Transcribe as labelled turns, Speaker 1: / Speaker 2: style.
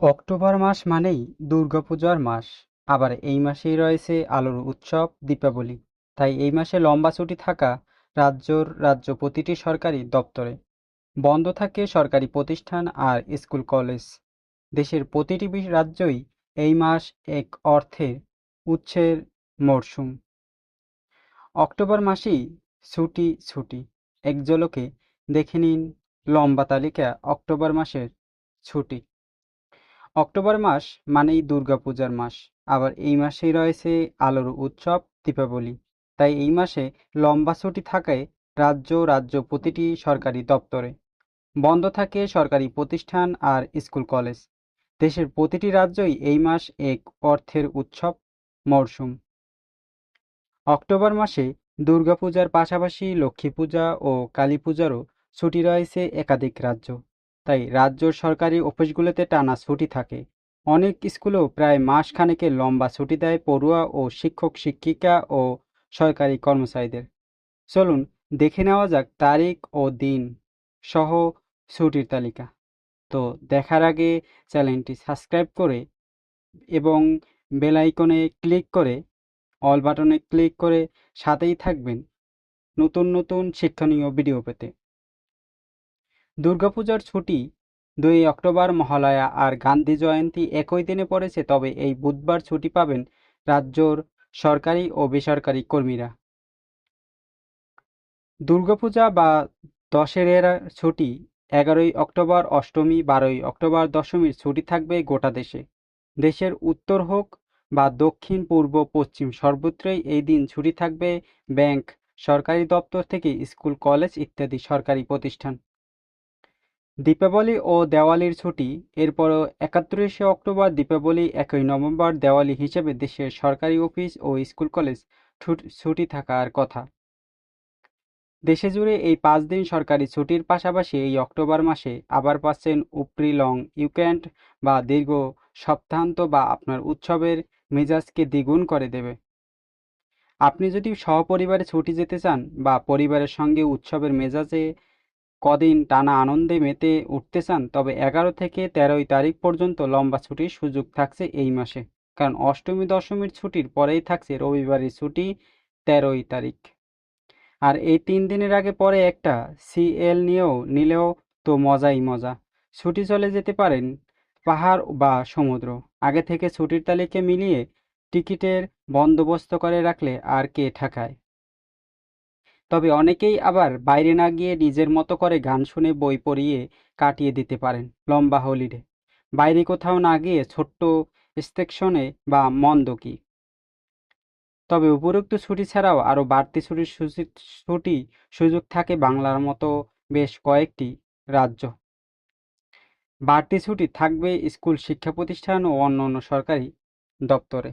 Speaker 1: October মাস মানেই দুর্গাপূজার মাস। আবার এই মাসেই রয়েছে আলোর উৎসব, দীপাবলি। তাই এই মাসে লম্বা ছুটি থাকা রাজ্যর রাজ্য প্রতিটি সরকারি দপ্তরে বন্ধ থাকে সরকারি প্রতিষ্ঠান আর স্কুল, কলেজ। দেশের প্রতিটি রাজ্যই এই মাস এক অর্থের উৎসের মরশুম। অক্টোবর মাসেই ছুটি ছুটি। এক ঝলকে দেখে নিন লম্বা তালিকা অক্টোবর মাসের ছুটি। অক্টোবর মাস মানেই দুর্গাপূজার মাস। আবার এই মাসেই রয়েছে আলোর উৎসব, দীপাবলি। তাই এই মাসে লম্বা ছুটি থাকায় রাজ্য রাজ্য প্রতিটি সরকারি দপ্তরে বন্ধ থাকে সরকারি প্রতিষ্ঠান আর স্কুল, কলেজ। দেশের প্রতিটি রাজ্যই এই মাস এক অর্থের উৎসব, মরশুম। অক্টোবর মাসে দুর্গাপূজার পাশাপাশি লক্ষ্মী পূজা ও কালী পূজারও ছুটি রয়েছে একাধিক রাজ্য। তাই রাজ্য সরকারি অফিসগুলোতে টানা ছুটি থাকে। অনেক স্কুলেও প্রায় মাস খানেকের লম্বা ছুটি দেয় পড়ুয়া ও শিক্ষক, শিক্ষিকা ও সরকারি কর্মচারীদের। চলুন দেখে নেওয়া যাক তারিখ ও দিন সহ ছুটির তালিকা। তো দেখার আগে চ্যানেলটি সাবস্ক্রাইব করে এবং বেল আইকনে ক্লিক করে, অল বাটনে ক্লিক করে সাথেই থাকবেন নতুন নতুন শিক্ষণীয় ভিডিও পেতে। দুর্গাপূজার ছুটি, দুই অক্টোবর মহালয়া আর গান্ধী জয়ন্তী একই দিনে পড়েছে, তবে এই বুধবার ছুটি পাবেন রাজ্যর সরকারি ও বেসরকারি কর্মীরা। দুর্গাপূজা বা দশেরের ছুটি এগারোই অক্টোবর, অষ্টমী বারোই অক্টোবর দশমীর ছুটি থাকবে গোটা দেশে। দেশের উত্তর হোক বা দক্ষিণ, পূর্ব, পশ্চিম, সর্বত্রই এই দিন ছুটি থাকবে ব্যাংক, সরকারি দপ্তর থেকে স্কুল, কলেজ ইত্যাদি সরকারি প্রতিষ্ঠান। দীপাবলি ও দেওয়ালির ছুটি। এরপরও একত্রিশে অক্টোবর, দীপাবলি একই নভেম্বর, দেওয়ালি হিসেবে দেশের সরকারি অফিস ও স্কুল কলেজ ছুট- থাকার কথা। দেশে জুড়ে এই পাঁচ দিন সরকারি ছুটির পাশাপাশি এই অক্টোবর মাসে আবার পাচ্ছেন উপরি লং উইকেন্ড বা দীর্ঘ সপ্তাহান্ত বা আপনার উৎসবের মেজাজকে দ্বিগুণ করে দেবে। আপনি যদি সহপরিবারে ছুটি যেতে চান বা পরিবারের সঙ্গে উৎসবের মেজাজে কদিন টানা আনন্দে মেতে উঠতে চান, তবে এগারো থেকে তেরোই তারিখ পর্যন্ত লম্বা ছুটির সুযোগ থাকছে এই মাসে। কারণ অষ্টমী, দশমীর ছুটির পরেই থাকছে রবিবারের ছুটি, তেরোই তারিখ। আর এই তিন দিনের আগে পরে একটা সিএল নিয়েও নিলেও তো মজাই মজা। ছুটি চলে যেতে পারেন পাহাড় বা সমুদ্র। আগে থেকে ছুটির তালিকা মিলিয়ে টিকিটের বন্দোবস্ত করে রাখলে আর কে ঠেকায়? তবে অনেকেই আবার বাইরে না গিয়ে নিজের মতো করে গান শুনে বই পড়িয়ে কাটিয়ে দিতে পারেন লম্বা হলিডে। বাইরে কোথাও না গিয়ে ছোট্ট স্টেকশনে বা মন্দ মন্দকি তবে উপরোক্ত ছুটি ছাড়াও আরও বাড়তি ছুটির ছুটি সুযোগ থাকে বাংলার মতো বেশ কয়েকটি রাজ্য। বাড়তি ছুটি থাকবে স্কুল শিক্ষা প্রতিষ্ঠান ও অন্য অন্য সরকারি দপ্তরে।